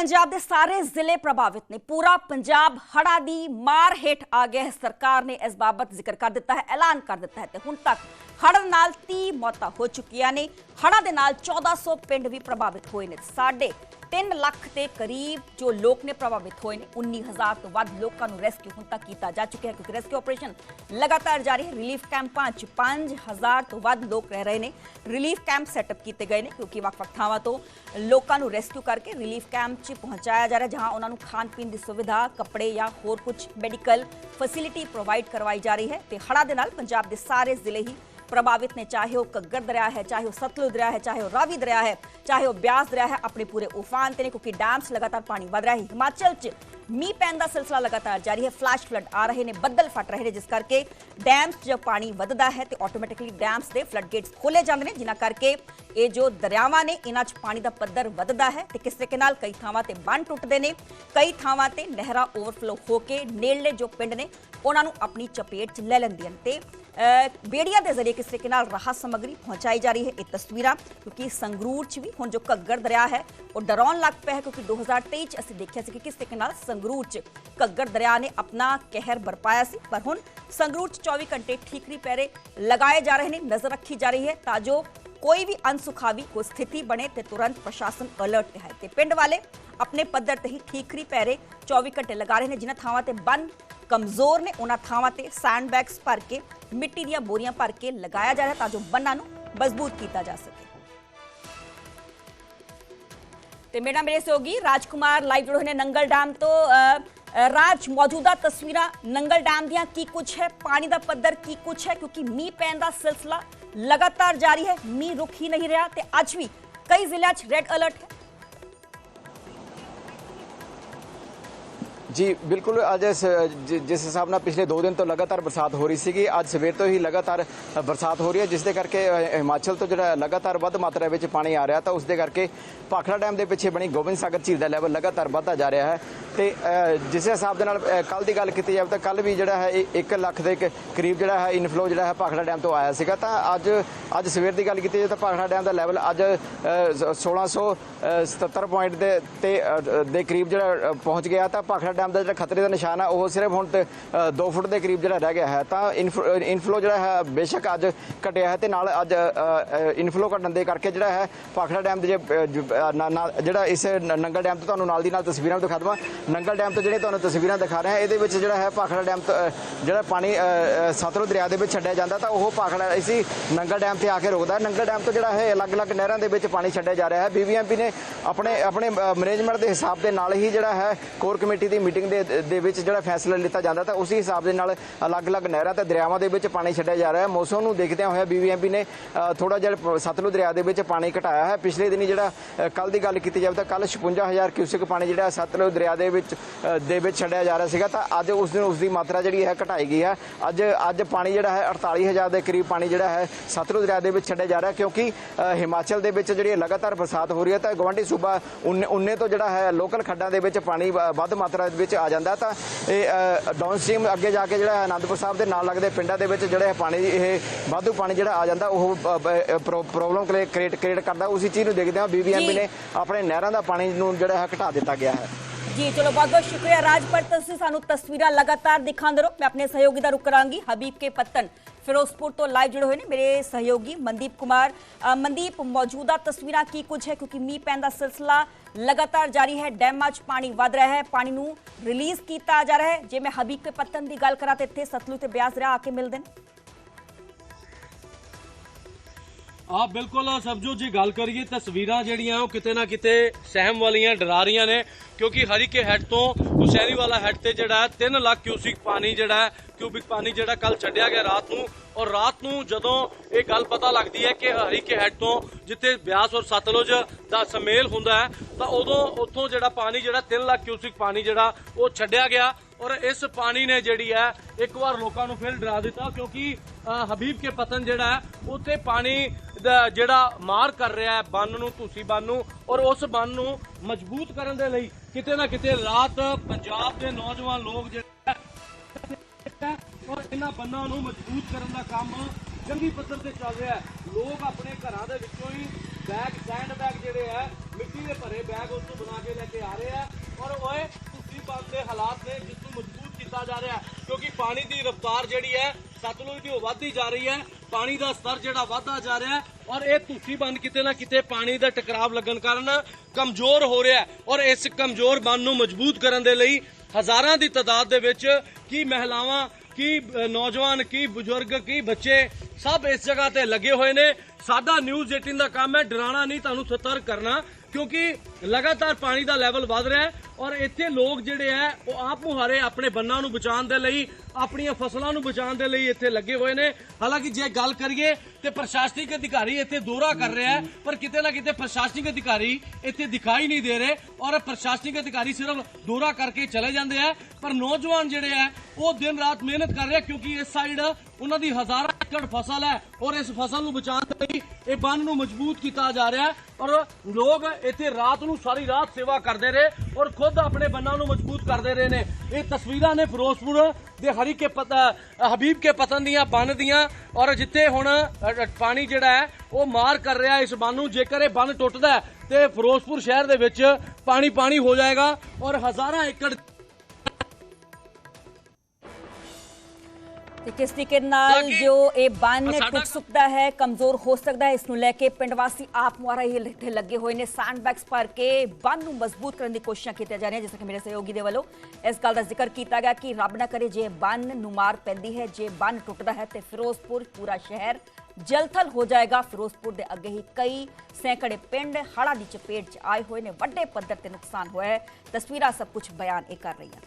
ਪੰਜਾਬ ਦੇ ਸਾਰੇ ਜ਼ਿਲ੍ਹੇ ਪ੍ਰਭਾਵਿਤ ਨੇ। ਪੂਰਾ ਪੰਜਾਬ ਹੜਾ ਦੀ ਮਾਰ ਹੇਠ ਆ ਗਿਆ ਹੈ। ਸਰਕਾਰ ਨੇ ਇਸ ਬਾਬਤ ਜ਼ਿਕਰ ਕਰ ਦਿੱਤਾ ਹੈ, ਐਲਾਨ ਕਰ ਦਿੱਤਾ ਹੈ ਤੇ ਹੁਣ ਤੱਕ ਹੜ੍ਹ ਨਾਲ 30 ਮੌਤਾਂ ਹੋ ਚੁੱਕੀਆਂ ਨੇ। ਹੜ੍ਹਾਂ ਦੇ ਨਾਲ 1400 ਪਿੰਡ ਵੀ ਪ੍ਰਭਾਵਿਤ ਹੋਏ ਨੇ। ਸਾਢੇ 3 ਲੱਖ ਦੇ ਕਰੀਬ ਜੋ ਲੋਕ ਨੇ ਪ੍ਰਭਾਵਿਤ ਹੋਏ ਨੇ 19000 ਤੋਂ ਵੱਧ ਲੋਕਾਂ ਨੂੰ ਰੈਸਕਿਊ ਹੁਣ ਤੱਕ ਕੀਤਾ ਜਾ ਚੁੱਕਿਆ ਹੈ, ਕਿਉਂਕਿ ਰੈਸਕਿਊ ਆਪਰੇਸ਼ਨ ਲਗਾਤਾਰ ਜਾਰੀ ਹੈ। ਰਿਲੀਫ ਕੈਂਪਾਂ 'ਚ 5000 ਤੋਂ ਵੱਧ ਲੋਕ ਰਹਿ ਰਹੇ ਨੇ। ਰਿਲੀਫ ਕੈਂਪ ਸੈਟਅਪ ਕੀਤੇ ਗਏ ਨੇ, ਕਿਉਂਕਿ ਵੱਖ-ਵੱਖ ਥਾਵਾਂ ਤੋਂ ਲੋਕਾਂ ਨੂੰ ਰੈਸਕਿਊ ਕਰਕੇ ਰਿਲੀਫ ਕੈਂਪ 'ਚ ਪਹੁੰਚਾਇਆ ਜਾ ਰਿਹਾ ਜਹਾਂ ਉਹਨਾਂ ਨੂੰ ਖਾਣ ਪੀਣ ਦੀ ਸੁਵਿਧਾ, ਕੱਪੜੇ ਜਾਂ ਹੋਰ ਕੁਝ ਮੈਡੀਕਲ ਫੈਸਿਲਿਟੀ ਪ੍ਰੋਵਾਈਡ ਕਰਵਾਈ ਜਾ ਰਹੀ ਹੈ। ਤੇ ਹੜ੍ਹਾਂ ਦੇ ਨਾਲ ਪੰਜਾਬ ਦੇ ਸਾਰੇ ਜ਼ਿਲ੍ਹੇ ਹੀ ਪ੍ਰਭਾਵਿਤ ਨੇ, ਚਾਹੇ ਉਹ ਕੱਗਰ ਦਰਿਆ ਹੈ, ਚਾਹੇ ਉਹ ਸਤਲੁਜ ਦਰਿਆ ਹੈ, ਚਾਹੇ ਉਹ ਰਾਵੀ ਦਰਿਆ ਹੈ, ਚਾਹੇ ਉਹ ਬਿਆਸ ਦਰਿਆ ਹੈ, ਆਪਣੇ ਪੂਰੇ ਉਫਾਨ ਤੇ ਨੇ ਕਿਉਂਕਿ ਡੈਮਸ ਲਗਾਤਾਰ ਪਾਣੀ ਵਧ ਰਿਹਾ ਹੈ। ਹਿਮਾਚਲ 'ਚ ਮੀਂਹ ਪੈਣ ਦਾ ਸਿਲਸਿਲਾ ਲਗਾਤਾਰ ਜਾਰੀ ਹੈ। ਫਲੈਸ਼ ਫਲੱਡ ਆ ਰਹੇ ਨੇ, ਬੱਦਲ ਫਟ ਰਹੇ ਨੇ, ਜਿਸ ਕਰਕੇ ਡੈਮਸ 'ਚ ਪਾਣੀ ਵੱਧਦਾ ਹੈ ਤੇ ਆਟੋਮੈਟਿਕਲੀ ਡੈਮਸ ਦੇ ਫਲੱਡ ਗੇਟਸ ਖੋਲੇ ਜਾਂਦੇ ਨੇ, ਜਿਨ੍ਹਾਂ ਕਰਕੇ ਇਹ ਜੋ ਦਰਿਆਵਾਂ ਨੇ, ਇਹਨਾਂ 'ਚ ਪਾਣੀ ਦਾ ਪੱਧਰ ਵੱਧਦਾ ਹੈ ਤੇ ਕਿਸ ਤਰੀਕੇ ਨਾਲ ਕਈ ਥਾਵਾਂ ਤੇ ਬੰਨ ਟੁੱਟਦੇ ਨੇ, ਕਈ ਥਾਵਾਂ ਤੇ ਨਹਿਰਾਂ ਓਵਰਫਲੋ ਹੋ ਕੇ ਨੇੜਲੇ ਜੋ ਪਿੰਡ ਨੇ, ਉਹਨਾਂ ਨੂੰ ਆਪਣੀ ਚਪੇਟ 'ਚ ਲੈ ਲੈਂਦੀਆਂ ਨੇ ਤੇ ਬੇੜੀਆਂ ਦੇ ਜ਼ਰੀਏ ਕਿਸ ਤਰੀਕੇ ਨਾਲ ਰਾਹਤ ਸਮੱਗਰੀ ਪਹੁੰਚਾਈ ਜਾ ਰਹੀ ਹੈ ਇਹ ਤਸਵੀਰਾਂ ਕਿਉਂਕਿ ਸੰਗਰੂਰ 'ਚ ਵੀ ਹੁਣ ਜੋ ਘੱਗਰ ਦਰਿਆ ਹੈ ਉਹ ਡਰਾਉਣ ਲੱਗ ਪਿਆ ਹੈ ਕਿਉਂਕਿ 2023 'ਚ ਅਸੀਂ ਦੇਖਿਆ ਸੀ ਕਿ ਕਿਸ ਤਰੀਕੇ ਨਾਲ ਸੰਗਰੂਰ 'ਚ ਘੱਗਰ ਦਰਿਆ ਨੇ ਆਪਣਾ ਕਹਿਰ ਬਰਪਾਇਆ ਸੀ ਪਰ ਹੁਣ ਸੰਗਰੂਰ 'ਚ 24 ਘੰਟੇ ਠੀਕਰੀ ਪੈਰੇ ਲਗਾਏ ਜਾ ਰਹੇ ਨੇ ਨਜ਼ਰ ਰੱਖੀ ਜਾ ਰਹੀ ਹੈ ਤਾਂ ਜੋ ਕੋਈ ਵੀ ਅਨਸੁਖਾਵੀ ਕੋਈ ਸਥਿਤੀ ਬਣੇ ਤੇ ਤੁਰੰਤ ਪ੍ਰਸ਼ਾਸਨ ਅਲਰਟ ਤੇ ਹੈ ਤੇ ਪਿੰਡ ਵਾਲੇ ਆਪਣੇ ਪੱਧਰ ਤੇ ਹੀ ਠੀਕਰੀ ਪੈਰੇ 24 ਘੰਟੇ ਲਗਾ ਰਹੇ ਨੇ ਜਿਨ੍ਹਾਂ ਥਾਵਾਂ ਤੇ ਬੰਨ ਕਮਜ਼ੋਰ ਨੇ ਉਹਨਾਂ ਥਾਵਾਂ ਤੇ ਸੈਂਡਬੈਗਸ ਭਰ ਕੇ ਮਿੱਟੀ ਦੀਆਂ ਬੋਰੀਆਂ ਭਰ ਕੇ ਲਗਾਇਆ ਜਾ ਰਿਹਾ ਤਾਂ ਜੋ ਬੰਨਾਂ ਨੂੰ ਮਜ਼ਬੂਤ ਕੀਤਾ ਜਾ ਸਕੇ। ਤੇ ਮੇਰਾ ਮੇਰੇ ਸਹਿਯੋਗੀ ਰਾਜਕੁਮਾਰ ਲਾਈਵ ਜੁੜੇ ਹੋਏ ਨੇ ਨੰਗਲ ਡੈਮ ਤੋਂ। ਰਾਜ, ਮੌਜੂਦਾ ਤਸਵੀਰਾਂ ਨੰਗਲ ਡੈਮ ਦੀਆਂ ਕੀ ਕੁਝ ਹੈ? ਪਾਣੀ ਦਾ ਪੱਧਰ ਕੀ ਕੁਝ ਹੈ? ਕਿਉਂਕਿ ਮੀਂਹ ਪੈਣ ਦਾ ਸਿਲਸਿਲਾ ਲਗਾਤਾਰ ਜਾਰੀ ਹੈ, ਮੀਂਹ ਰੁਕ ਹੀ ਨਹੀਂ ਰਿਹਾ ਤੇ ਅੱਜ ਵੀ ਕਈ ਜ਼ਿਲ੍ਹਿਆਂ 'ਚ ਰੈੱਡ ਅਲਰਟ ਹੈ। ਜੀ, ਬਿਲਕੁਲ, ਅੱਜ ਜਿਸ ਹਿਸਾਬ ਨਾਲ ਪਿਛਲੇ 2 ਦਿਨ ਤੋਂ ਲਗਾਤਾਰ ਬਰਸਾਤ ਹੋ ਰਹੀ ਸੀਗੀ, ਅੱਜ ਸਵੇਰ ਤੋਂ ਹੀ ਲਗਾਤਾਰ ਬਰਸਾਤ ਹੋ ਰਹੀ ਹੈ, ਜਿਸ ਦੇ ਕਰਕੇ ਹਿਮਾਚਲ ਤੋਂ ਜਿਹੜਾ ਲਗਾਤਾਰ ਵੱਧ ਮਾਤਰਾ ਵਿੱਚ ਪਾਣੀ ਆ ਰਿਹਾ, ਤਾਂ ਉਸ ਦੇ ਕਰਕੇ ਭਾਖੜਾ ਡੈਮ ਦੇ ਪਿੱਛੇ ਬਣੀ ਗੋਬਿੰਦ ਸਾਗਰ ਝੀਲ ਦਾ ਲੈਵਲ ਲਗਾਤਾਰ ਵਧਦਾ ਜਾ ਰਿਹਾ ਹੈ। ਤੇ ਜਿਸ ਹਿਸਾਬ ਦੇ ਨਾਲ ਕੱਲ ਦੀ ਗੱਲ ਕੀਤੀ ਜਾਵੇ ਤਾਂ ਕੱਲ ਵੀ ਜਿਹੜਾ ਹੈ 1 ਲੱਖ ਦੇ ਕ- ਕਰੀਬ ਜਿਹੜਾ ਹੈ ਇਨਫਲੋ ਜਿਹੜਾ ਹੈ ਭਾਖੜਾ ਡੈਮ ਤੋਂ ਆਇਆ ਸੀਗਾ। ਤਾਂ ਅੱਜ ਅੱਜ ਸਵੇਰ ਦੀ ਗੱਲ ਕੀਤੀ ਜਾਵੇ ਤਾਂ ਭਾਖੜਾ ਡੈਮ ਦਾ ਲੈਵਲ ਅੱਜ ਅ, ਸ- 1677 ਪੁਆਇੰਟ ਦੇ ਤੇ ਦੇ ਕਰੀਬ ਜਿਹੜਾ ਪਹੁੰਚ ਗਿਆ। ਤਾਂ ਭਾਖੜਾ ਡੈਮ ਦਾ ਜਿਹੜਾ ਖਤਰੇ ਦਾ ਨਿਸ਼ਾਨ ਹੈ ਉਹ ਸਿਰਫ ਹੁਣ ਤੇ 2 ਫੁੱਟ ਦੇ ਕਰੀਬ ਜਿਹੜਾ ਰਹਿ ਗਿਆ ਹੈ। ਤਾਂ ਇਨਫਲੋ ਜਿਹੜਾ ਹੈ ਬੇਸ਼ੱਕ ਅੱਜ ਘਟਿਆ ਹੈ ਤੇ ਨਾਲ ਅੱਜ ਇਨਫਲੋ ਘਟਣ ਦੇ ਕਰਕੇ ਜਿਹੜਾ ਹੈ ਭਾਖੜਾ ਡੈਮ ਦੇ ਜੇ, ਨਾ- ਜਿਹੜਾ ਇਸ ਨ- ਨੰਗਲ ਡੈਮ ਤੋਂ ਤੁਹਾਨੂੰ ਨਾਲ ਦੀ ਨਾਲ ਤਸਵੀਰਾਂ ਵੀ ਦਿਖਾ ਦਵਾਂ। ਨੰਗਲ ਡੈਮ ਤੋਂ ਜਿਹੜੇ ਤੁਹਾਨੂੰ ਤਸਵੀਰਾਂ ਦਿਖਾ ਰਹੇ ਹਾਂ ਇਹਦੇ ਵਿੱਚ ਜਿਹੜਾ ਹੈ ਭਾਖੜਾ ਡੈਮ ਤੋਂ ਜਿਹੜਾ ਪਾਣੀ ਅ, ਸਤਲੁਜ ਦਰਿਆ ਦੇ ਵਿੱਚ ਛੱਡਿਆ ਜਾਂਦਾ ਤਾਂ ਉਹ ਭਾਖੜਾ ਇਸੀ ਨੰਗਲ ਡੈਮ ਤੇ ਆ ਕੇ ਰੁਕਦਾ ਹੈ। ਨੰਗਲ ਡੈਮ ਤੋਂ ਜਿਹੜਾ ਹੈ ਅਲੱਗ-ਅਲੱਗ ਨਹਿਰਾਂ ਦੇ ਵਿੱਚ ਪਾਣੀ ਛੱਡਿਆ ਜਾ ਰਿਹਾ ਹੈ। ਬੀਬੀਐਮਪੀ ਨੇ ਆਪਣੇ ਆਪਣੇ ਮੈਨੇਜਮੈਂਟ ਦੇ ਹਿਸਾਬ ਦੇ ਨਾਲ ਹੀ ਜਿਹੜਾ ਹੈ ਕੋਰ ਕਮੇਟੀ ਦੀ ਮੀਟਿੰਗ ਦੇ ਦੇ ਵਿੱਚ ਜਿਹੜਾ ਫੈਸਲਾ ਲਿੱਤਾ ਜਾਂਦਾ ਤਾਂ ਉਸੇ ਹਿਸਾਬ ਦੇ ਨਾਲ ਅਲੱਗ-ਅਲੱਗ ਨਹਿਰਾਂ ਤੇ ਦਰਿਆਵਾਂ ਦੇ ਵਿੱਚ ਪਾਣੀ ਛੱਡਿਆ ਜਾ ਰਿਹਾ ਹੈ। ਮੌਸਮ ਨੂੰ ਦੇਖਦਿਆਂ ਹੋਇਆ ਬੀਬੀਐਮਪੀ ਨੇ ਥੋੜਾ ਜਿਹਾ ਪ- ਸਤਲੁਜ ਦਰਿਆ ਦੇ ਵਿੱਚ ਪਾਣੀ ਘਟਾਇਆ ਹੈ। ਪਿਛਲੇ ਦਿਨੀ ਜਿਹੜਾ ਕੱਲ ਦੀ ਗੱਲ ਕੀਤੀ ਜਾਵੇ ਤਾਂ ਕੱਲ 56000 ਕਿਊਸਿਕ ਪਾਣੀ ਜਿਹੜਾ ਸਤਲੁਜ ਦਰਿਆ ਦੇ ਵਿੱਚ ਅ, ਦੇ ਵਿੱਚ ਛੱਡਿਆ ਜਾ ਰਿਹਾ ਸੀਗਾ ਤਾਂ ਅੱਜ ਉਸ ਦਿਨ ਉਸ ਦੀ ਮਾਤਰਾ ਜਿਹੜੀ ਹੈ ਘਟਾਈ ਗਈ ਹੈ। ਅੱਜ ਅੱਜ ਪਾਣੀ ਜਿਹੜਾ ਹੈ 48000 ਦੇ ਕਰੀਬ ਪਾਣੀ ਜਿਹੜਾ ਹੈ ਸਤਲੁਜ ਦਰਿਆ ਦੇ ਵਿੱਚ ਛੱਡਿਆ ਜਾ ਰਿਹਾ ਕਿਉਂਕਿ ਹਿਮਾਚਲ ਦੇ ਵਿੱਚ ਜਿਹੜੀ ਲਗਾਤਾਰ ਬਰਸਾਤ ਹੋ ਰਹੀ ਹੈ ਤਾਂ ਗਵਾਂਢੀ ਸੂਬਾ ਉਨੇ ਤੋਂ ਜਿਹੜਾ ਹੈ ਲੋਕਲ ਖੱਡਾਂ ਦੇ ਵਿੱਚ ਪਾਣੀ ਵੱਧ ਮਾਤਰਾ ਦੇ ਵਿੱਚ ਆ ਜਾਂਦਾ ਤਾਂ ਇਹ ਡਾਊਨ ਸਟ੍ਰੀਮ ਅੱਗੇ ਜਾ ਕੇ ਜਿਹੜਾ ਹੈ ਆਨੰਦਪੁਰ ਸਾਹਿਬ ਦੇ ਨਾਲ ਲੱਗਦੇ ਪਿੰਡਾਂ ਦੇ ਵਿੱਚ ਜਿਹੜਾ ਪਾਣੀ ਇਹ ਵਾਧੂ ਪਾਣੀ ਜਿਹੜਾ ਆ ਜਾਂਦਾ ਉਹ ਪ੍ਰੋਬਲਮ ਕ੍ਰੀਏਟ ਕ੍ਰੀਏਟ ਕਰਦਾ। ਉਸੇ ਚੀਜ਼ ਨੂੰ ਦੇਖਦੇ ਹਾਂ ਬੀਬੀਐਮਬੀ। ਨੇ ਆਪਣੇ ਨਹਿਰਾਂ ਦਾ ਪਾਣੀ ਨੂੰ ਜਿਹੜਾ ਹੈ ਘਟਾ ਦਿੱਤਾ ਗਿਆ ਹੈ। ਜੀ, ਚਲੋ ਬਹੁਤ ਬਹੁਤ ਸ਼ੁਕਰੀਆ ਰਾਜਪਰ ਤੁਸੀਂ ਸਾਨੂੰ ਤਸਵੀਰਾਂ ਲਗਾਤਾਰ ਦਿਖਾਉਂਦੇ ਰਹੋ। ਮੈਂ ਆਪਣੇ ਸਹਿਯੋਗੀ ਦਾ ਰੁਕ ਕਰਾਂਗੀ। ਹਬੀਬ ਕੇ ਪੱਤਨ, ਫਿਰੋਜ਼ਪੁਰ ਤੋਂ ਲਾਈਵ ਜੁੜੇ ਹੋਏ ਨੇ ਮੇਰੇ ਸਹਿਯੋਗੀ ਮਨਦੀਪ ਕੁਮਾਰ। ਮਨਦੀਪ, ਮੌਜੂਦਾ ਤਸਵੀਰਾਂ ਕੀ ਕੁਝ ਹੈ? ਕਿਉਂਕਿ ਮੀਂਹ ਪੈਣ ਦਾ ਸਿਲਸਿਲਾ ਲਗਾਤਾਰ ਜਾਰੀ ਹੈ। ਡੈਮਾਂ 'ਚ ਪਾਣੀ ਵੱਧ ਰਿਹਾ ਹੈ। ਪਾਣੀ ਨੂੰ ਰਿਲੀਜ਼ ਕੀਤਾ ਜਾ ਰਿਹਾ ਹੈ। ਜੇ ਮੈਂ ਹਬੀਬ ਕੇ ਪੱਤਨ ਦੀ ਗੱਲ ਕਰਾਂ ਤੇ ਇੱਥੇ ਸਤਲੁਜ ਤੇ ਬਿਆਸ ਦਰਿਆ ਆ ਕੇ ਮਿਲਦੇ ਨੇ। ਆ ਬਿਲਕੁਲ ਸਮਝੋ ਜੇ ਗੱਲ ਕਰੀਏ ਤਸਵੀਰਾਂ ਜਿਹੜੀਆਂ ਉਹ ਕਿਤੇ ਨਾ ਕਿਤੇ ਸਹਿਮ ਵਾਲੀਆਂ ਡਰਾ ਰਹੀਆਂ ਨੇ ਕਿਉਂਕਿ ਹਰੀਕੇ ਹੈੱਡ ਤੋਂ ਹੁਸੈਨੀ ਵਾਲਾ ਹੈੱਡ ਤੇ ਜਿਹੜਾ 3 ਲੱਖ ਕਿਊਸਿਕ ਪਾਣੀ ਜਿਹੜਾ ਹੈ, ਕਿਊਬਿਕ ਪਾਣੀ ਜਿਹੜਾ ਕੱਲ ਛੱਡਿਆ ਗਿਆ ਰਾਤ ਨੂੰ ਔਰ ਰਾਤ ਨੂੰ ਜਦੋਂ ਇਹ ਗੱਲ ਪਤਾ ਲੱਗਦੀ ਹੈ ਕਿ ਹਰੀਕੇ ਹੈਡ ਤੋਂ ਜਿੱਥੇ ਬਿਆਸ ਔਰ ਸਤਲੁਜ ਦਾ ਸਮੇਲ ਹੁੰਦਾ ਹੈ, ਤਾਂ ਉਦੋਂ ਉੱਥੋਂ ਜਿਹੜਾ ਪਾਣੀ ਜਿਹੜਾ 3 ਲੱਖ ਕਿਊਸਿਕ ਪਾਣੀ ਜਿਹੜਾ ਉਹ ਛੱਡਿਆ ਗਿਆ ਔਰ ਇਸ ਪਾਣੀ ਨੇ ਜਿਹੜੀ ਹੈ, ਇੱਕ ਵਾਰ ਲੋਕਾਂ ਨੂੰ ਫਿਰ ਡਰਾ ਦਿੱਤਾ ਕਿਉਂਕਿ ਹਬੀਬ ਕੇ ਪਤਨ ਜਿਹੜਾ ਹੈ, ਉੱਥੇ ਪਾਣੀ ਦਾ ਜਿਹੜਾ ਮਾਰ ਕਰ ਰਿਹਾ ਹੈ ਬੰਨ ਨੂੰ, ਤੁਸੀਂ ਬੰਨ ਨੂੰ ਔਰ ਉਸ ਬੰਨ ਨੂੰ ਮਜ਼ਬੂਤ ਕਰਨ ਦੇ ਲਈ ਕਿਤੇ ਨਾ ਕਿਤੇ ਰਾਤ ਪੰਜਾਬ ਦੇ ਨੌਜਵਾਨ ਲੋਕ ਜਿਹੜੇ ਇਹਨਾਂ ਬੰਨਾਂ ਨੂੰ ਮਜ਼ਬੂਤ ਕਰਨ ਦਾ ਕੰਮ ਚੰਗੀ ਪੱਧਰ ਤੇ ਚੱਲ ਰਿਹਾ ਹੈ। ਲੋਕ ਆਪਣੇ ਘਰਾਂ ਦੇ ਵਿੱਚੋਂ ਹੀ ਬੈਗ ਸੈਂਡ ਬੈਗ ਜਿਹੜੇ ਹੈ, ਮਿੱਟੀ ਦੇ ਭਰੇ ਬੈਗ ਉਸ ਨੂੰ ਬਣਾ ਕੇ ਲੈ ਕੇ ਆ ਰਹੇ ਆ ਔਰ ਓਏ, ਤੁਸੀਂ ਬੰਦ ਦੇ ਹਾਲਾਤ ਨੇ ਜਿਸ ਨੂੰ ਮਜ਼ਬੂਤ ਕੀਤਾ ਜਾ ਰਿਹਾ ਕਿਉਂਕਿ ਪਾਣੀ ਦੀ ਰਫ਼ਤਾਰ ਜਿਹੜੀ ਹੈ ਸਤਲੁਜ ਦੀ ਉਹ ਵੱਧਦੀ ਜਾ ਰਹੀ ਹੈ। ਪਾਣੀ ਦਾ ਸਤਰ ਜਿਹੜਾ ਵੱਧਦਾ ਜਾ ਰਿਹਾ ਔਰ ਇਹ ਧੁੱਖੀ ਬੰਦ ਕਿਤੇ ਨਾ ਕਿਤੇ ਪਾਣੀ ਦਾ ਟਕਰਾਵ ਲੱਗਣ ਕਾਰਨ ਕਮਜ਼ੋਰ ਹੋ ਰਿਹਾ ਔਰ ਇਸ ਕਮਜ਼ੋਰ ਬੰਨ ਨੂੰ ਮਜ਼ਬੂਤ ਕਰਨ ਦੇ ਲਈ ਹਜ਼ਾਰਾਂ ਦੀ ਤਦਾਦ ਦੇ ਵਿੱਚ ਕੀ ਮਹਿਲਾਵਾਂ ਕੀ ਨੌਜਵਾਨ, ਕੀ ਬਜ਼ੁਰਗ, ਕੀ ਬੱਚੇ ਸਭ ਇਸ ਜਗ੍ਹਾ ਤੇ ਲੱਗੇ ਹੋਏ ਨੇ। ਸਾਡਾ ਨਿਊਜ਼ 18 ਦਾ ਕੰਮ ਹੈ, ਡਰਾਣਾ ਨਹੀਂ, ਤੁਹਾਨੂੰ ਸਤਰਕ ਕਰਨਾ, ਕਿਉਂਕਿ ਲਗਾਤਾਰ ਪਾਣੀ ਦਾ ਲੈਵਲ ਵਧ ਰਿਹਾ ਹੈ। ਔਰ ਇੱਥੇ ਲੋਕ ਜਿਹੜੇ ਹੈ ਉਹ ਆਪ ਮੁਹਾਰੇ ਆਪਣੇ ਬੰਨਾਂ ਨੂੰ ਬਚਾਉਣ ਦੇ ਲਈ, ਆਪਣੀਆਂ ਫਸਲਾਂ ਨੂੰ ਬਚਾਉਣ ਦੇ ਲਈ ਇੱਥੇ ਲੱਗੇ ਹੋਏ ਨੇ। ਹਾਲਾਂਕਿ ਜੇ ਗੱਲ ਕਰੀਏ ਤੇ ਪ੍ਰਸ਼ਾਸਨਿਕ ਅਧਿਕਾਰੀ ਇੱਥੇ ਦੌਰਾ ਕਰ ਰਿਹਾ ਹੈ ਪਰ ਕਿਤੇ ਨਾ ਕਿਤੇ ਪ੍ਰਸ਼ਾਸਨਿਕ ਅਧਿਕਾਰੀ ਇੱਥੇ ਦਿਖਾਈ ਨਹੀਂ ਦੇ ਰਹੇ ਔਰ ਪ੍ਰਸ਼ਾਸਨਿਕ ਅਧਿਕਾਰੀ ਸਿਰਫ ਦੌਰਾ ਕਰਕੇ ਚਲੇ ਜਾਂਦੇ ਆ ਪਰ ਨੌਜਵਾਨ ਜਿਹੜੇ ਆ ਉਹ ਦਿਨ ਰਾਤ ਮਿਹਨਤ ਕਰ ਰਹੇ ਕਿਉਂਕਿ ਇਸ ਸਾਈਡ ਉਹਨਾਂ ਦੀ ਹਜ਼ਾਰਾਂ ਏਕੜ ਫਸਲ ਹੈ ਔਰ ਇਸ ਫਸਲ ਨੂੰ ਬਚਾਉਣ ਲਈ ਇਹ ਬੰਨ ਨੂੰ ਮਜ਼ਬੂਤ ਕੀਤਾ ਜਾ ਰਿਹਾ ਹੈ ਔਰ ਲੋਕ ਇੱਥੇ ਰਾਤ ਨੂੰ ਸਾਰੀ ਰਾਤ ਸੇਵਾ ਕਰਦੇ ਰਹੇ ਔਰ ਖੁਦ ਆਪਣੇ ਬੰਨਾਂ ਨੂੰ ਮਜ਼ਬੂਤ ਕਰਦੇ ਰਹੇ ਨੇ। ਇਹ ਤਸਵੀਰਾਂ ਨੇ ਫਿਰੋਜ਼ਪੁਰ ਦੇ ਹਰੀ ਕੇ ਪਤਾ ਹਬੀਬ ਕੇ ਪਤਨ ਦੀਆਂ, ਬੰਨ ਦੀਆਂ ਔਰ ਜਿੱਥੇ ਹੁਣ ਪਾਣੀ ਜਿਹੜਾ ਹੈ, ਉਹ ਮਾਰ ਕਰ ਰਿਹਾ ਇਸ ਬੰਨ ਨੂੰ। ਜੇਕਰ ਇਹ ਬੰਨ ਟੁੱਟਦਾ ਹੈ ਤੇ ਫਿਰੋਜ਼ਪੁਰ ਸ਼ਹਿਰ ਦੇ ਵਿੱਚ ਪਾਣੀ ਪਾਣੀ ਹੋ ਜਾਏਗਾ ਔਰ ਹਜ਼ਾਰਾਂ ਏਕੜ ਤੇ ਕਿਸ ਤਰੀਕੇ ਨਾਲ ਜੋ ਇਹ ਬੰਨ ਸਾਡਾ- ਟੁੱਟ ਸਕਦਾ ਹੈ ਕਮਜ਼ੋਰ ਹੋ ਸਕਦਾ ਹੈ ਇਸ ਨੂੰ ਲੈ ਕੇ ਪਿੰਡ ਵਾਸੀ ਆਪ ਮੁਆਰਾ ਹੀ ਇੱਥੇ ਲੱਗੇ ਹੋਏ ਨੇ। ਸੈਂਡਬੈਗਸ ਭਰ ਕੇ ਬੰਨ ਨੂੰ ਮਜ਼ਬੂਤ ਕਰਨ ਦੀ ਕੋਸ਼ਿਸ਼ਾਂ ਕੀਤੀਆਂ ਜਾ ਰਹੀਆਂ ਜਿਸ ਤਰ੍ਹਾਂ ਕਿ ਮੇਰੇ ਸਹਿਯੋਗੀ ਦੇ ਵੱਲੋਂ ਇਸ ਗੱਲ ਦਾ ਜ਼ਿਕਰ ਕੀਤਾ ਗਿਆ ਕਿ ਰੱਬ ਨਾ ਕਰੇ ਜੇ ਬੰਨ ਨੂੰ ਮਾਰ ਪੈਂਦੀ ਹੈ ਜੇ ਬੰਨ ਟੁੱਟਦਾ ਹੈ ਤੇ ਫਿਰੋਜ਼ਪੁਰ ਪੂਰਾ ਸ਼ਹਿਰ ਜਲਥਲ ਹੋ ਜਾਏਗਾ। ਫਿਰੋਜ਼ਪੁਰ ਦੇ ਅੱਗੇ ਹੀ ਕਈ ਸੈਂਕੜੇ ਪਿੰਡ ਹੜ੍ਹਾਂ ਦੀ ਚਪੇਟ 'ਚ ਆਏ ਹੋਏ ਨੇ। ਵੱਡੇ ਪੱਧਰ ਤੇ ਨੁਕਸਾਨ ਹੋਇਆ ਹੈ। ਤਸਵੀਰਾਂ ਸਭ ਕੁਝ ਬਿਆਨ ਇਹ ਕਰ ਰਹੀਆਂ